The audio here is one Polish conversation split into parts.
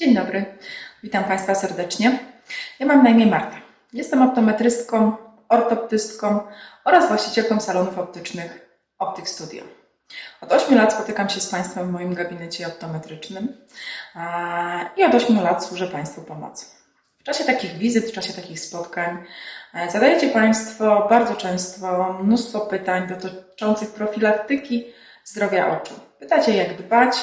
Dzień dobry, witam Państwa serdecznie. Ja mam na imię Marta. Jestem optometrystką, ortoptystką oraz właścicielką salonów optycznych Optic Studio. Od 8 lat spotykam się z Państwem w moim gabinecie optometrycznym i od 8 lat służę Państwu pomocą. W czasie takich wizyt, w czasie takich spotkań e, zadajecie Państwo bardzo często mnóstwo pytań dotyczących profilaktyki zdrowia oczu. Pytacie, jak dbać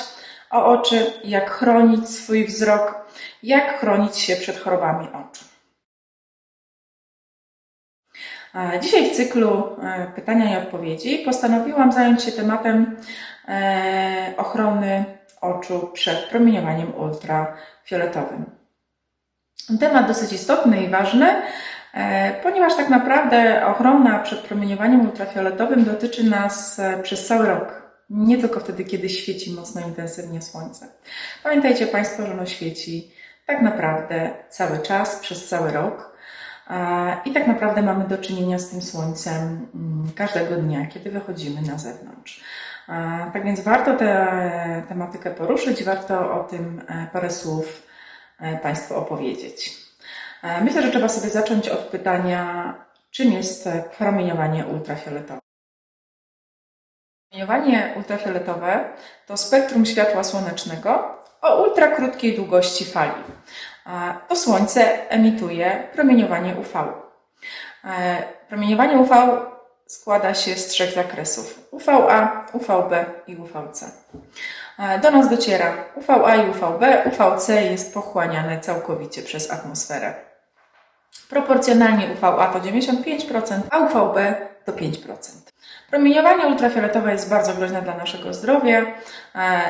o oczy, jak chronić swój wzrok, jak chronić się przed chorobami oczu. Dzisiaj w cyklu e, pytania i odpowiedzi postanowiłam zająć się tematem e, ochrony oczu przed promieniowaniem ultrafioletowym. Temat dosyć istotny i ważny, e, ponieważ tak naprawdę ochrona przed promieniowaniem ultrafioletowym dotyczy nas przez cały rok. Nie tylko wtedy, kiedy świeci mocno intensywnie słońce. Pamiętajcie Państwo, że ono świeci tak naprawdę cały czas, przez cały rok. I tak naprawdę mamy do czynienia z tym słońcem mm, każdego dnia, kiedy wychodzimy na zewnątrz. Tak więc warto tę tematykę poruszyć, warto o tym e, parę słów e, Państwu opowiedzieć. Myślę, że trzeba sobie zacząć od pytania, czym jest promieniowanie ultrafioletowe. Promieniowanie ultrafioletowe to spektrum światła słonecznego o ultrakrótkiej długości fali. To słońce emituje promieniowanie UV. E, Promieniowanie UV składa się z trzech zakresów: UVA, UVB i UVC. E, Do nas dociera UVA i UVB. UVC jest pochłaniane całkowicie przez atmosferę. Proporcjonalnie UVA to 95%, a UVB to 5%. Promieniowanie ultrafioletowe jest bardzo groźne dla naszego zdrowia. E,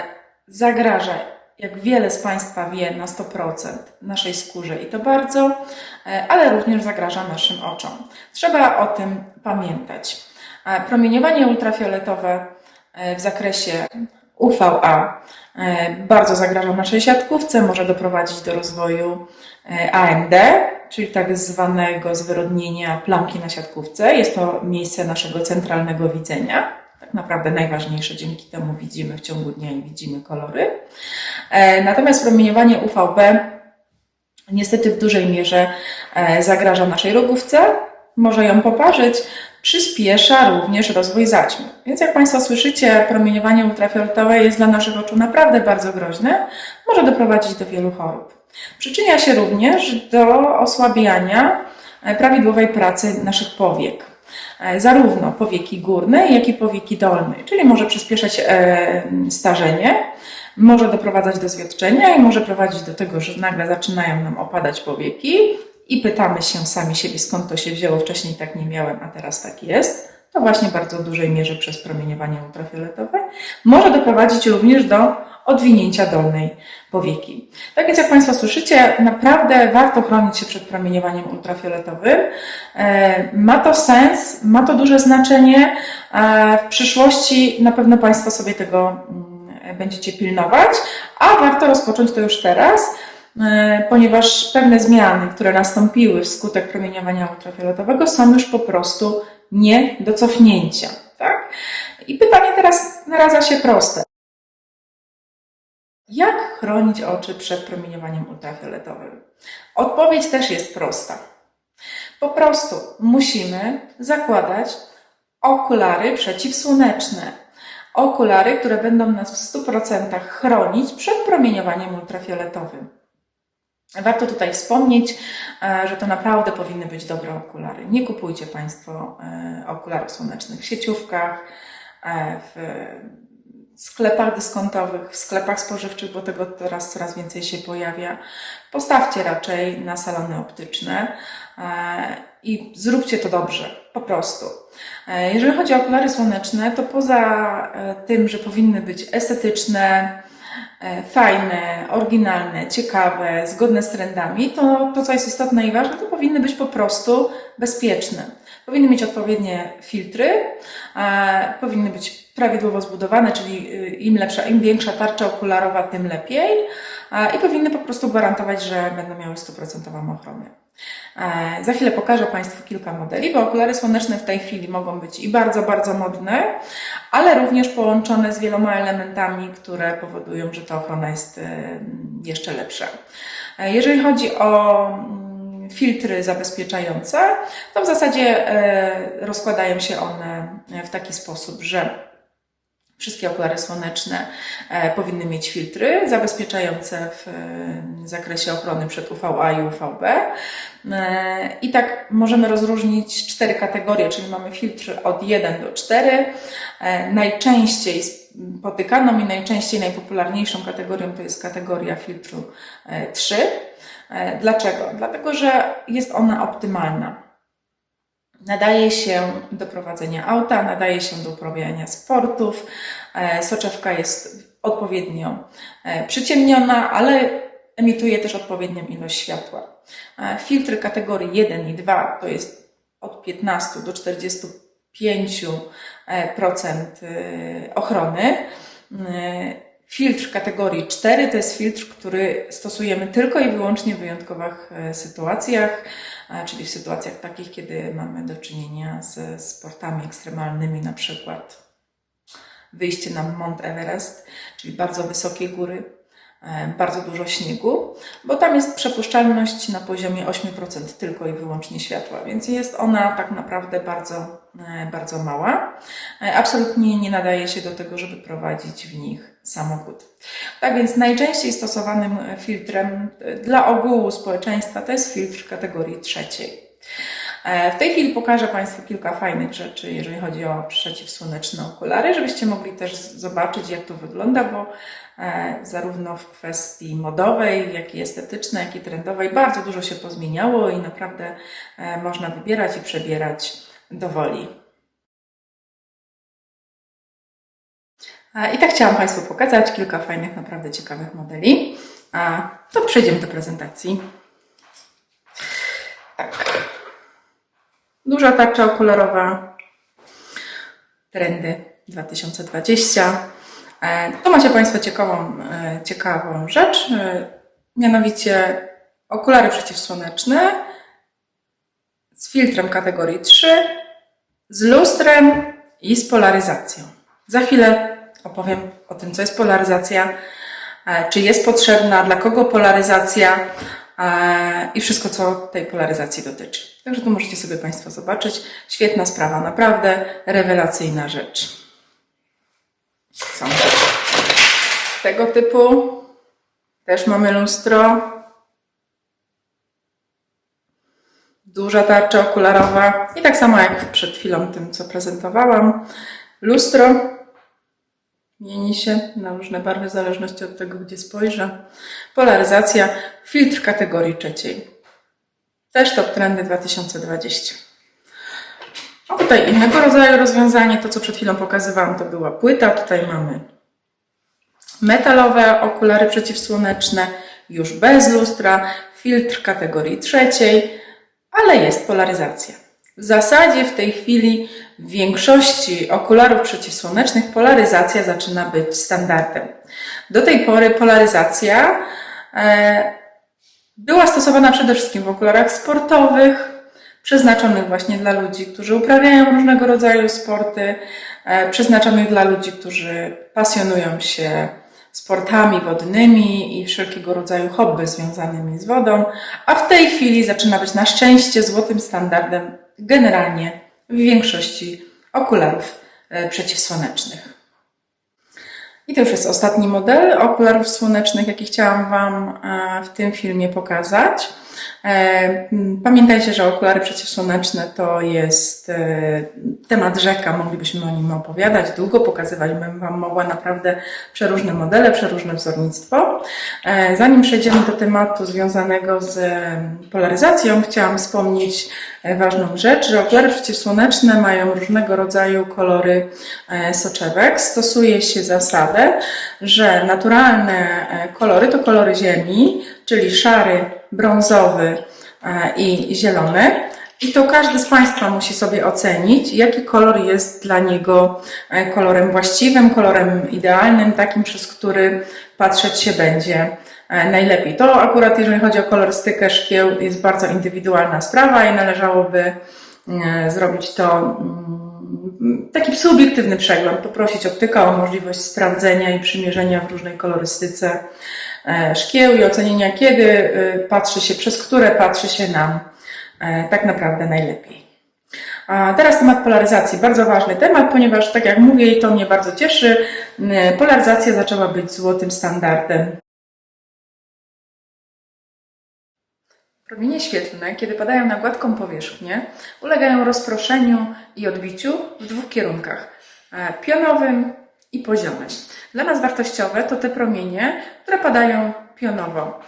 Zagraża, jak wiele z Państwa wie, na 100% naszej skórze i to bardzo, e, ale również zagraża naszym oczom. Trzeba o tym pamiętać. E, Promieniowanie ultrafioletowe w zakresie UVA e, bardzo zagraża naszej siatkówce, może doprowadzić do rozwoju e, AMD, czyli tak zwanego zwyrodnienia plamki na siatkówce. Jest to miejsce naszego centralnego widzenia. Tak naprawdę najważniejsze, dzięki temu widzimy w ciągu dnia i widzimy kolory. E, Natomiast promieniowanie UVB niestety w dużej mierze zagraża naszej rogówce, może ją poparzyć, przyspiesza również rozwój zaćmy. Więc jak Państwo słyszycie, promieniowanie ultrafioletowe jest dla naszych oczu naprawdę bardzo groźne, może doprowadzić do wielu chorób. Przyczynia się również do osłabiania e, prawidłowej pracy naszych powiek. E, Zarówno powieki górnej, jak i powieki dolnej, czyli może przyspieszać e, starzenie, może doprowadzać do zwiotczenia i może prowadzić do tego, że nagle zaczynają nam opadać powieki i pytamy się sami siebie, skąd to się wzięło. Wcześniej tak nie miałem, a teraz tak jest. To właśnie bardzo dużej mierze przez promieniowanie ultrafioletowe. Może doprowadzić również do odwinięcia dolnej powieki. Tak więc, jak Państwo słyszycie, naprawdę warto chronić się przed promieniowaniem ultrafioletowym. E, Ma to sens, ma to duże znaczenie. E, W przyszłości na pewno Państwo sobie tego mm, będziecie pilnować, a warto rozpocząć to już teraz, ponieważ pewne zmiany, które nastąpiły wskutek promieniowania ultrafioletowego, są już po prostu nie do cofnięcia. Tak? I pytanie teraz naradza się proste. Jak chronić oczy przed promieniowaniem ultrafioletowym? Odpowiedź też jest prosta. Po prostu musimy zakładać okulary przeciwsłoneczne. Okulary, które będą nas w 100% chronić przed promieniowaniem ultrafioletowym. Warto tutaj wspomnieć, e, że to naprawdę powinny być dobre okulary. Nie kupujcie Państwo e, okularów słonecznych w sieciówkach, e, w sklepach dyskontowych, w sklepach spożywczych, bo tego teraz coraz więcej się pojawia. Postawcie raczej na salony optyczne i zróbcie to dobrze, po prostu. Jeżeli chodzi o okulary słoneczne, to poza tym, że powinny być estetyczne, fajne, oryginalne, ciekawe, zgodne z trendami, to to, co jest istotne i ważne, to powinny być po prostu bezpieczne. Powinny mieć odpowiednie filtry, e, powinny być prawidłowo zbudowane, czyli y, im lepsza, im większa tarcza okularowa, tym lepiej. E, I powinny po prostu gwarantować, że będą miały stuprocentową ochronę. E, Za chwilę pokażę Państwu kilka modeli, bo okulary słoneczne w tej chwili mogą być i bardzo, bardzo modne, ale również połączone z wieloma elementami, które powodują, że ta ochrona jest e, jeszcze lepsza. E, Jeżeli chodzi o mm, filtry zabezpieczające, to w zasadzie rozkładają się one w taki sposób, że Wszystkie okulary słoneczne e, powinny mieć filtry zabezpieczające w e, zakresie ochrony przed UVA i UVB. E, I tak możemy rozróżnić cztery kategorie, czyli mamy filtry od 1 do 4. E, najczęściej spotykaną i najczęściej najpopularniejszą kategorią to jest kategoria filtru e, 3. E, Dlaczego? Dlatego, że jest ona optymalna. Nadaje się do prowadzenia auta, nadaje się do uprawiania sportów. E, Soczewka jest odpowiednio e, przyciemniona, ale emituje też odpowiednią ilość światła. E, Filtry kategorii 1 i 2 to jest od 15 do 45% e, ochrony. Filtr kategorii 4 to jest filtr, który stosujemy tylko i wyłącznie w wyjątkowych e, sytuacjach, czyli w sytuacjach takich, kiedy mamy do czynienia ze sportami ekstremalnymi, na przykład wyjście na Mount Everest, czyli bardzo wysokie góry, bardzo dużo śniegu, bo tam jest przepuszczalność na poziomie 8% tylko i wyłącznie światła, więc jest ona tak naprawdę bardzo, e, bardzo mała. E, Absolutnie nie nadaje się do tego, żeby prowadzić w nich samochód. Tak więc najczęściej stosowanym filtrem e, dla ogółu społeczeństwa to jest filtr kategorii trzeciej. E, W tej chwili pokażę Państwu kilka fajnych rzeczy, jeżeli chodzi o przeciwsłoneczne okulary, żebyście mogli też zobaczyć, jak to wygląda, bo e, zarówno w kwestii modowej, jak i estetycznej, jak i trendowej bardzo dużo się pozmieniało i naprawdę e, można wybierać i przebierać dowoli. E, I tak chciałam Państwu pokazać kilka fajnych, naprawdę ciekawych modeli. To przejdziemy do prezentacji. Tak. Duża tarcza okularowa. Trendy 2020. E, Tu macie Państwo ciekawą, e, ciekawą rzecz, e, mianowicie okulary przeciwsłoneczne z filtrem kategorii 3, z lustrem i z polaryzacją. Za chwilę opowiem o tym, co jest polaryzacja, czy jest potrzebna, dla kogo polaryzacja i wszystko, co tej polaryzacji dotyczy. Także tu możecie sobie Państwo zobaczyć. Świetna sprawa, naprawdę rewelacyjna rzecz. Są tego typu. Też mamy lustro. Duża tarcza okularowa. I tak samo jak przed chwilą tym, co prezentowałam. Lustro mieni się na różne barwy w zależności od tego, gdzie spojrzę. Polaryzacja, filtr kategorii trzeciej. Też top trendy 2020. A tutaj innego rodzaju rozwiązanie, to co przed chwilą pokazywałam, to była płyta. Tutaj mamy metalowe okulary przeciwsłoneczne, już bez lustra, filtr kategorii trzeciej, ale jest polaryzacja. W zasadzie w tej chwili w większości okularów przeciwsłonecznych polaryzacja zaczyna być standardem. Do tej pory polaryzacja e, była stosowana przede wszystkim w okularach sportowych, przeznaczonych właśnie dla ludzi, którzy uprawiają różnego rodzaju sporty, e, przeznaczonych dla ludzi, którzy pasjonują się sportami wodnymi i wszelkiego rodzaju hobby związanymi z wodą, a w tej chwili zaczyna być na szczęście złotym standardem generalnie w większości okularów e, przeciwsłonecznych. I to już jest ostatni model okularów słonecznych, jaki chciałam Wam e, w tym filmie pokazać. E, Pamiętajcie, że okulary przeciwsłoneczne to jest e, temat rzeka, moglibyśmy o nim opowiadać długo, pokazywać bym Wam mogła naprawdę przeróżne modele, przeróżne wzornictwo. E, Zanim przejdziemy do tematu związanego z polaryzacją, chciałam wspomnieć ważną rzecz, że okulary przeciwsłoneczne mają różnego rodzaju kolory soczewek. Stosuje się zasadę, że naturalne kolory to kolory ziemi, czyli szary, brązowy e, i zielony, I to każdy z Państwa musi sobie ocenić, jaki kolor jest dla niego e, kolorem właściwym, kolorem idealnym, takim, przez który patrzeć się będzie e, najlepiej. To akurat, jeżeli chodzi o kolorystykę szkieł, jest bardzo indywidualna sprawa i należałoby zrobić to mm, taki subiektywny przegląd, poprosić optyka o możliwość sprawdzenia i przymierzenia w różnej kolorystyce szkieł i ocenienia, kiedy e, patrzy się, przez które patrzy się nam e, tak naprawdę najlepiej. A teraz temat polaryzacji. Bardzo ważny temat, ponieważ tak jak mówię i to mnie bardzo cieszy, polaryzacja zaczęła być złotym standardem. Promienie świetlne, kiedy padają na gładką powierzchnię, ulegają rozproszeniu i odbiciu w dwóch kierunkach e, pionowym i poziomym. Dla nas wartościowe to te promienie, które padają pionowo.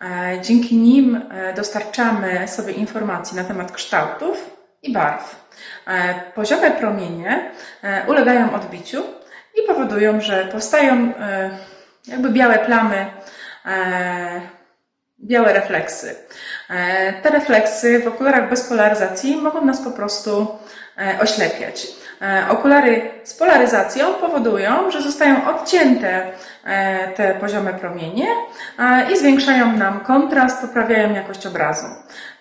E, Dzięki nim e, dostarczamy sobie informacji na temat kształtów i barw. E, Poziome promienie ulegają odbiciu i powodują, że powstają jakby białe plamy, białe refleksy. Te refleksy w okularach bez polaryzacji mogą nas po prostu oślepiać. E, Okulary z polaryzacją powodują, że zostają odcięte te poziome promienie e, i zwiększają nam kontrast, poprawiają jakość obrazu.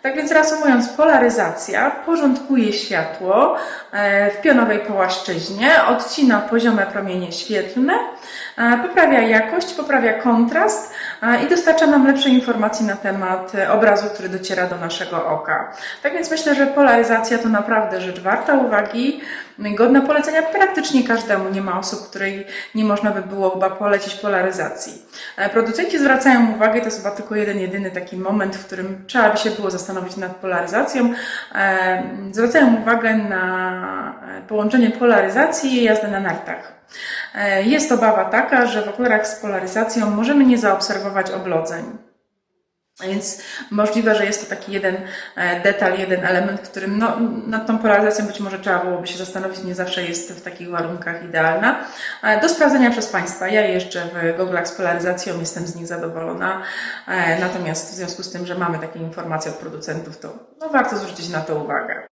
Tak więc reasumując, polaryzacja porządkuje światło e, w pionowej połaszczyźnie, odcina poziome promienie świetlne, e, poprawia jakość, poprawia kontrast e, i dostarcza nam lepszej informacji na temat e, obrazu, który dociera do naszego oka. Tak więc myślę, że polaryzacja to naprawdę rzecz warta uwagi, godna polecenia praktycznie każdemu. Nie ma osób, której nie można by było chyba polecić polaryzacji. E, Producenci zwracają uwagę, to jest chyba tylko jeden, jedyny taki moment, w którym trzeba by się było zastanowić nad polaryzacją. E, Zwracają uwagę na e, połączenie polaryzacji i jazdy na nartach. Jest obawa taka, że w okularach z polaryzacją możemy nie zaobserwować oblodzeń. Więc możliwe, że jest to taki jeden e, detal, jeden element, którym no, nad tą polaryzacją być może trzeba byłoby się zastanowić, nie zawsze jest w takich warunkach idealna. E, Do sprawdzenia przez Państwa. Ja jeszcze w goglach z polaryzacją jestem z nich zadowolona, E, natomiast w związku z tym, że mamy takie informacje od producentów, to no, warto zwrócić na to uwagę.